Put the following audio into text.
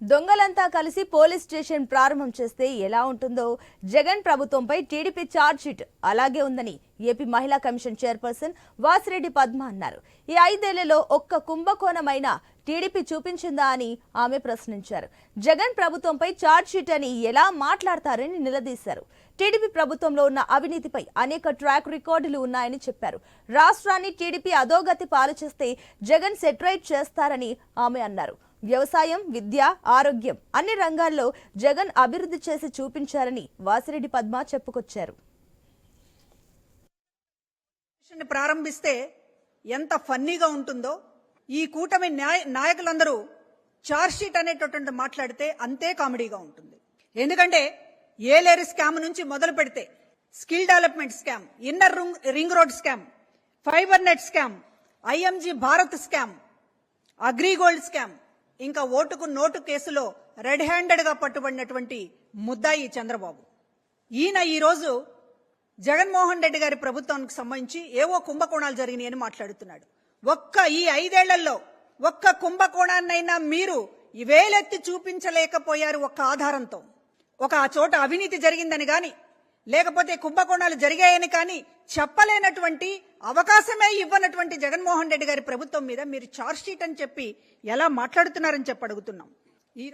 దొంగలంతా కలిసి police station ప్రారంభం చేస్తే ఎలా ఉంటుందో జగన్ ప్రభుత్వంపై టీడీపీ ఛార్జ్షీట్ అలాగే ఉందని ఏపీ మహిళా కమిషన్ చైర్పర్సన్ వాసిరెడ్డి పద్మ అన్నారు. ఈ ఐదేళ్ళలో ఒక్క కుంభకోణమైన టీడీపీ చూపించిందా అని ఆమె ప్రశ్నించారు. జగన్ ప్రభుత్వంపై ఛార్జ్షీట్ అని ఎలా మాట్లాడతారని నిలదీశారు. టీడీపీ ప్రభుత్వంలో ఉన్న అవినీతిపై అనేక ట్రాక్ రికార్డులు ఉన్నాయని చెప్పారు. రాష్ట్రాన్ని టీడీపీ అధోగతి పాలు చేస్తే జగన్ సెటరైట్ చేస్తారని ఆమె అన్నారు. వ్యవసాయం విద్య ఆరోగ్యం అన్ని రంగాల్లో జగన్ అభివృద్ధి చేసి చూపించారని వాసిరెడ్డి పద్మ చెప్పుకొచ్చారు. ప్రారంభిస్తే ఎంత ఫన్నీగా ఉంటుందో ఈ కూటమి న్యాయ నాయకులందరూ చార్జ్షీట్ అనేటటువంటి మాట్లాడితే అంతే కామెడీగా ఉంటుంది. ఎందుకంటే ఏలేరు స్కామ్ నుంచి మొదలు పెడితే skill development scam inner ring road scam fibre net scam IMG Bharat scam AgriGold scam ఇంకా ఓటుకు నోటు కేసులో రెడ్ హ్యాండెడ్గా పట్టుబడినటువంటి ముద్దాయి చంద్రబాబు. ఈయన ఈరోజు జగన్మోహన్ రెడ్డి గారి ప్రభుత్వానికి సంబంధించి ఏవో కుంభకోణాలు జరిగినాయని మాట్లాడుతున్నాడు. ఒక్క ఈ ఐదేళ్ళలో ఒక్క కుంభకోణాన్నైనా మీరు వేలెత్తి చూపించలేకపోయారు ఒక్క ఆధారంతో. ఒక ఆ చోట అవినీతి జరిగిందని కానీ లేకపోతే కుంభకోణాలు జరిగాయని కానీ చెప్పలేనటువంటి అవకాశమే ఇవ్వనటువంటి జగన్మోహన్ రెడ్డి గారి ప్రభుత్వం మీద మీరు చార్జ్ షీట్ అని చెప్పి ఎలా మాట్లాడుతున్నారని చెప్పి అడుగుతున్నాం. ఈ